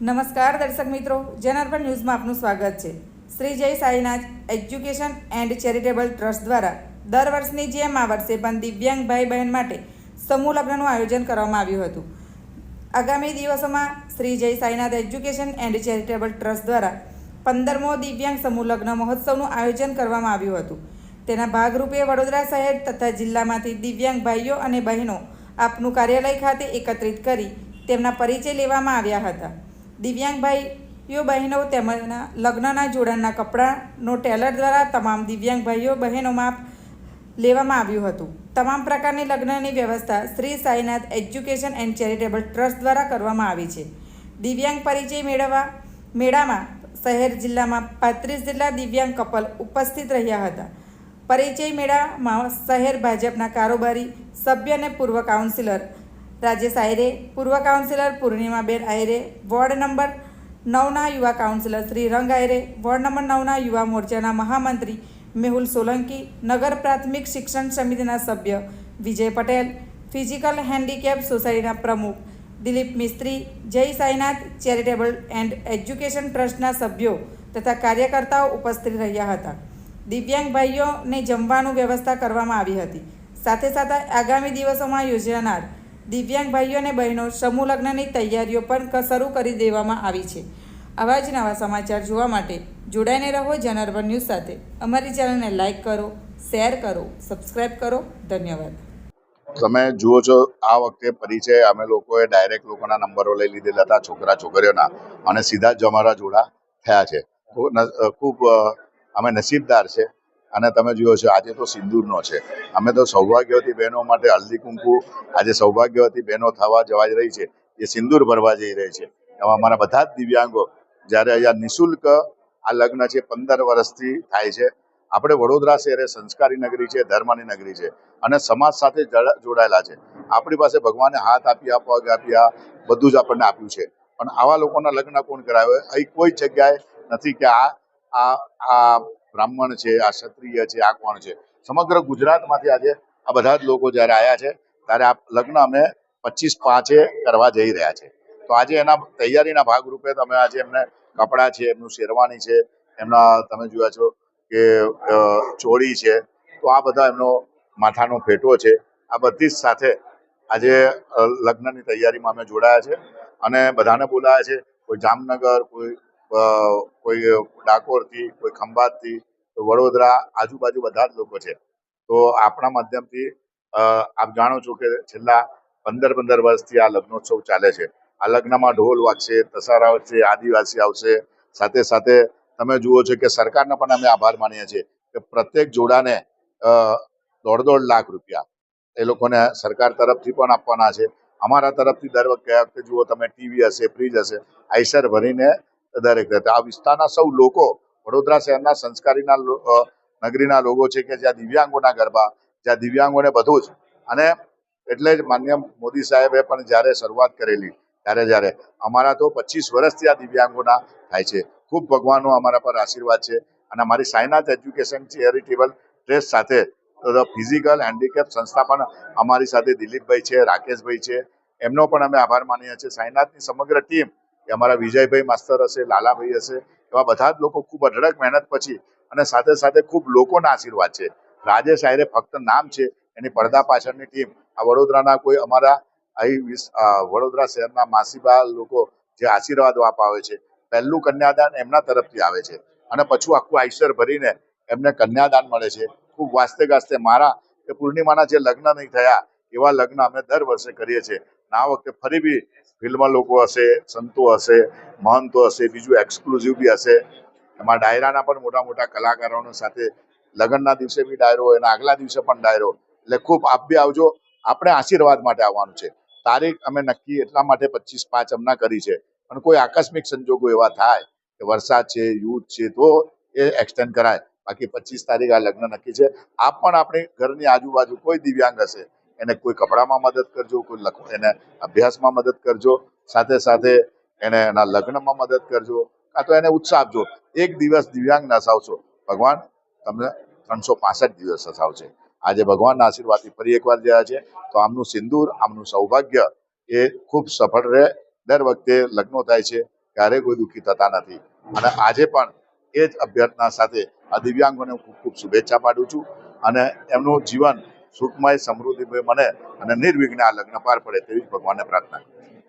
નમસ્કાર દર્શક મિત્રો જનાર્પણ ન્યૂઝમાં આપનું સ્વાગત છે. Shri Jay Sainath education and charitable trust દ્વારા દર વર્ષની જેમ આ વર્ષે પણ દિવ્યાંગ ભાઈ બહેન માટે સમૂહ લગ્નનું આયોજન કરવામાં આવ્યું હતું. આગામી દિવસોમાં Shri Jay Sainath education and charitable trust દ્વારા પંદરમો દિવ્યાંગ સમૂહ લગ્ન મહોત્સવનું આયોજન કરવામાં આવ્યું હતું. તેના ભાગરૂપે વડોદરા શહેર તથા જિલ્લામાંથી દિવ્યાંગ ભાઈઓ અને બહેનો આપનું કાર્યાલય ખાતે એકત્રિત કરી તેમના પરિચય લેવામાં આવ્યા હતા. દિવ્યાંગ ભાઈઓ બહેનો તેમના લગ્નના જોડાણના કપડાંનો ટેલર દ્વારા તમામ દિવ્યાંગ ભાઈઓ બહેનો માપ લેવામાં આવ્યું હતું. તમામ પ્રકારની લગ્નની વ્યવસ્થા Shri Sainath education and charitable trust દ્વારા કરવામાં આવી છે. દિવ્યાંગ પરિચય મેળવવા મેળામાં શહેર જિલ્લામાં પાંત્રીસ જેટલા દિવ્યાંગ કપલ ઉપસ્થિત રહ્યા હતા. પરિચય મેળામાં શહેર ભાજપના કારોબારી સભ્ય અને પૂર્વ કાઉન્સિલર રાજેશ આયરે પૂર્વ councillor Purnimaben Ayre, ward number નવના યુવા કાઉન્સિલર શ્રી રંગ આયરે, વોર્ડ નંબર નવના યુવા મોરચાના મહામંત્રી મેહુલ સોલંકી, નગર પ્રાથમિક શિક્ષણ સમિતિના સભ્ય વિજય પટેલ, ફિઝિકલ હેન્ડીકેપ સોસાયટીના પ્રમુખ દિલીપ મિસ્ત્રી, જય સાઈનાથ ચેરિટેબલ એન્ડ એજ્યુકેશન ટ્રસ્ટના સભ્યો તથા કાર્યકર્તાઓ ઉપસ્થિત રહ્યા હતા. દિવ્યાંગ ભાઈઓને જમવાનું વ્યવસ્થા કરવામાં આવી હતી. સાથે સાથે આગામી દિવસોમાં યોજાનાર દિવ્યાંગ ભાઈઓ અને બહેનો સમૂહ લગ્નની તૈયારીઓ પણ શરૂ કરી દેવામાં આવી છે. આવા જ નવા સમાચાર જોવા માટે જોડાઈને રહો જનાર્બન ન્યૂઝ સાથે. અમારી ચેનલને લાઇક કરો, શેર કરો સબસ્ક્રાઈબ કરો. ધન્યવાદ. તમે જુઓ છો, આ વખતે પરિચય, અમે લોકોએ ડાયરેક્ટ લોકોના નંબરો લઈ લીધેલા હતા, છોકરા છોકરીઓના, અને સીધા જ અમારા જોડા થયા છે. ખૂબ અમે નસીબદાર છે. અને તમે જુઓ છો, આજે તો સિંદૂરનો છે. અમે તો સૌભાગ્યવતી બહેનો માટે હલ્દી કુંકુ આજે સૌભાગ્યવતી બહેનો થવા જવા જ રહી છે. એ સિંદૂર ભરવા જઈ રહી છે. એમાં અમારા બધા જ દિવ્યાંગો, જ્યારે અહીંયા નિઃશુલ્ક આ લગ્ન છે, પંદર વર્ષથી થાય છે. આપણે વડોદરા શહેર સંસ્કારી નગરી છે, ધર્મની નગરી છે અને સમાજ સાથે જોડાયેલા છે. આપણી પાસે ભગવાને હાથ આપ્યા પગ આપ્યા બધું જ આપણને આપ્યું છે. પણ આવા લોકોના લગ્ન કોણ કરાવે? અહીં કોઈ જગ્યાએ નથી કે આ આ બ્રાહ્મણ છે, આ ક્ષત્રિય છે, આ કોણ છે? સમગ્ર ગુજરાતમાંથી આજે આ બધા જ લોકો જ્યારે આવ્યા છે, ત્યારે આ લગ્ન અમે પચીસ પાંચે કરવા જઈ રહ્યા છે. તો આજે એના તૈયારીના ભાગરૂપે તમે આજે એમને કપડાં છે, એમનું શેરવાની છે, એમના તમે જોયા છો કે ચોળી છે, તો આ બધા એમનો માથાનો ફેટો છે. આ બધી જ સાથે આજે લગ્નની તૈયારીમાં અમે જોડાયા છે અને બધાને બોલાયા છે. કોઈ જામનગર, કોઈ કોઈ ડાકોરથી, કોઈ ખંભાતથી વડોદરા આજુબાજુ બધા જ લોકો છે. તો આપણા માધ્યમથી આપ જાણો છો કે છેલ્લા પંદર પંદર વર્ષથી આ લગ્નોત્સવ ચાલે છે. આ લગ્નમાં ઢોલ વાગશે, તસારા આવશે આદિવાસી આવશે. સાથે સાથે તમે જુઓ છો કે સરકારનો પણ અમે આભાર માનીએ છીએ કે પ્રત્યેક જોડાને દોઢ દોઢ લાખ રૂપિયા એ લોકોને સરકાર તરફથી પણ આપવાના છે. અમારા તરફથી દર વખતે જુઓ તમે ટીવી હશે, ફ્રીજ હશે આઈસર ભરીને દરેક આ વિસ્તારના સૌ લોકો વડોદરા શહેરના સંસ્કારીના નગરીના લોકો છે કે જ્યાં દિવ્યાંગોના ગરબા, જ્યાં દિવ્યાંગોને બધું જ. અને એટલે જ માન્ય મોદી સાહેબે પણ જ્યારે શરૂઆત કરેલી, ત્યારે જ્યારે અમારા તો પચીસ વર્ષથી આ દિવ્યાંગોના થાય છે. ખૂબ ભગવાનનો અમારા પર આશીર્વાદ છે અને અમારી સાઈનાથ એજ્યુકેશન ચેરિટેબલ ટ્રસ્ટ સાથે ફિઝિકલ હેન્ડીકેપ સંસ્થા પણ અમારી સાથે દિલીપભાઈ છે, રાકેશભાઈ છે. એમનો પણ અમે આભાર માનીએ છીએ. સાઈનાથની સમગ્ર ટીમ કે અમારા વિજયભાઈ માસ્તર હશે, લાલાભાઈ હશે, એવા બધા જ લોકો ખૂબ અઢળક મહેનત પછી અને સાથે સાથે ખૂબ લોકોના આશીર્વાદ છે. રાજેશ આયરે ફક્ત નામ છે, એની પડદા પાછળની ટીમ. આ વડોદરાના કોઈ અમારા અહીં વડોદરા શહેરના માસીબા લોકો જે આશીર્વાદો અપાવે છે, પહેલું કન્યાદાન એમના તરફથી આવે છે. અને પછી આખું આઈસર ભરીને એમને કન્યાદાન મળે છે. ખૂબ વાસ્તે ગાસ્તે મારા કે પૂર્ણિમાના જે લગ્ન નહીં થયા, એવા લગ્ન અમે દર વર્ષે કરીએ છીએ. આ વખતે ફરી બી ફિલ્મમાં લોકો હશે, સંતો હશે, મહંતો હશે, બીજું એક્સક્લુઝિવ બી હશે. એમાં ડાયરાના પણ મોટા મોટા કલાકારોની સાથે લગ્નના દિવસે બી ડાયરો એના આગલા દિવસે પણ ડાયરો. એટલે ખૂબ આપ બી આવજો. આપણે આશીર્વાદ માટે આવવાનું છે. તારીખ અમે નક્કી એટલા માટે પચીસ પાંચ હમણાં કરી છે. પણ કોઈ આકસ્મિક સંજોગો એવા થાય કે વરસાદ છે, યુદ્ધ છે, તો એ એક્સટેન્ડ કરાય. બાકી પચીસ તારીખ આ લગ્ન નક્કી છે. આપ પણ આપણી ઘરની આજુબાજુ કોઈ દિવ્યાંગ હશે એને કોઈ કપડામાં મદદ કરજો, કોઈ લખ એને અભ્યાસમાં મદદ કરજો, સાથે સાથે એને એના લગ્નમાં મદદ કરજો. કાં તો એને ઉત્સાહ આપજો. એક દિવસ દિવ્યાંગ નસાવશો ભગવાન, તમને ત્રણસો પાસઠ દિવસ હસાવશે આજે ભગવાનના આશીર્વાદથી ફરી એકવાર જયા છે. તો આમનું સિંદૂર, આમનું સૌભાગ્ય એ ખૂબ સફળ રહે. દર વખતે લગ્નો થાય છે ક્યારેય કોઈ દુઃખી થતા નથી. અને આજે પણ એ જ અભ્યર્થના સાથે આ દિવ્યાંગોને હું ખૂબ ખૂબ શુભેચ્છા પાડું છું. અને એમનું જીવન સુખમય સમૃદ્ધિ બને અને નિર્વિઘ્ને આ લગ્ન પાર પડે તેવી જ ભગવાનને પ્રાર્થના કરું